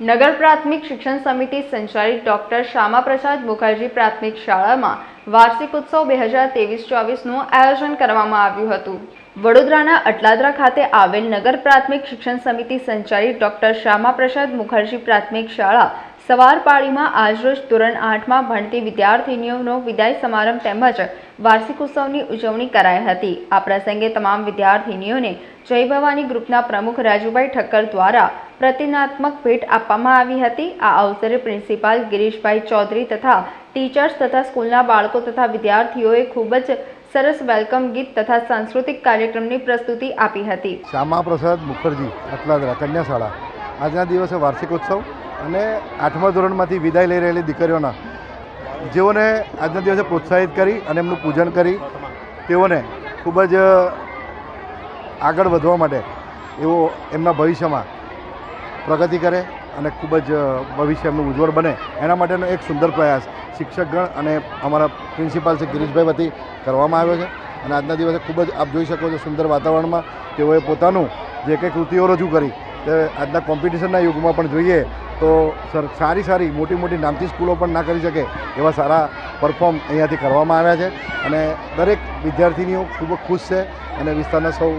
નગર પ્રાથમિક શિક્ષણ સમિતિ સંચાલિત ડોક્ટર શ્યામાપ્રસાદ મુખર્જી પ્રાથમિક શાળામાં વાર્ષિક ઉત્સવ બે હજાર ત્રેવીસ ચોવીસનું આયોજન કરવામાં આવ્યું હતું. વડોદરાના અટલાદરા ખાતે આવેલ નગર પ્રાથમિક શિક્ષણ સમિતિ સંચાલિત ડોક્ટર શ્યામાપ્રસાદ મુખર્જી પ્રાથમિક શાળા સવાર પાળીમાં આજરોજ ધોરણ આઠમાં ભણતી વિદ્યાર્થીનીઓનો વિદાય સમારંભ તેમજ વાર્ષિક ઉત્સવની ઉજવણી કરાઈ હતી. આ પ્રસંગે તમામ વિદ્યાર્થીનીઓને જય ભવાની ગ્રુપના પ્રમુખ રાજુભાઈ ઠક્કર દ્વારા પ્રતિનાત્મક ભેટ આપવામાં આવી હતી. આ અવસરે પ્રિન્સિપાલ ગિરીશભાઈ ચૌધરી તથા ટીચર્સ તથા સ્કૂલના બાળકો તથા વિદ્યાર્થીઓએ ખૂબ જ સરસ વેલકમ ગીત તથા સાંસ્કૃતિક કાર્યક્રમની પ્રસ્તુતિ આપી હતી. શ્યામાપ્રસાદ મુખર્જી, અટલાદરા કન્યા શાળા આજના દિવસે વાર્ષિક ઉત્સવ અને આઠમા ધોરણમાંથી વિદાય લઈ રહેલી દીકરીઓના જેઓને આજના દિવસે પ્રોત્સાહિત કરી અને એમનું પૂજન કરી, તેઓને ખૂબ જ આગળ વધવા માટે એવો એમના ભવિષ્યમાં પ્રગતિ કરે અને ખૂબ જ ભવિષ્ય એમનું ઉજ્જવળ બને. એના માટેનો એક સુંદર પ્રયાસ શિક્ષકગણ અને અમારા પ્રિન્સિપાલ શ્રી ગિરીશભાઈ વતી કરવામાં આવ્યો છે. અને આજના દિવસે ખૂબ જ આપ જોઈ શકો છો સુંદર વાતાવરણમાં તેઓએ પોતાનું જે કંઈ કૃતિઓ રજૂ કરી તે આજના કોમ્પિટિશનના યુગમાં પણ જોઈએ તો સર, સારી સારી મોટી મોટી નામથી સ્કૂલો પણ ના કરી શકે એવા સારા પરફોર્મ અહીંયાથી કરવામાં આવ્યા છે. અને દરેક વિદ્યાર્થીનીઓ ખૂબ ખુશ છે અને વિસ્તારના સૌ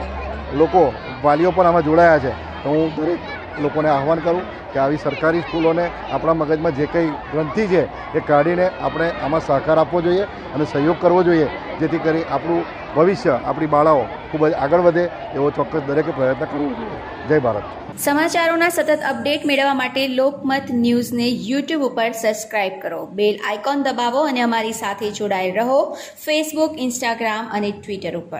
લોકો વાલીઓ પણ આમાં જોડાયા છે. તો હું દરેક લોકોને આહવાન કરું કે આવી સરકારી સ્કૂલોને આપણા મગજમાં જે કંઈ ગ્રંથિ છે એ કાઢીને આપણે આમાં સહકાર આપવો જોઈએ અને સહયોગ કરવો જોઈએ, જેથી કરી આપણું ભવિષ્ય, આપણી બાળાઓ ખૂબ જ આગળ વધે એવો ચોક્કસ દરેકે પ્રયત્ન કરવો જોઈએ. જય ભારત. સમાચારોના સતત અપડેટ મેળવવા માટે લોકમત ન્યૂઝને યુટ્યુબ ઉપર સબસ્ક્રાઇબ કરો. બેલ આઇકોન દબાવો અને અમારી સાથે જોડાયેલ રહો ફેસબુક, ઇન્સ્ટાગ્રામ અને ટ્વિટર ઉપર.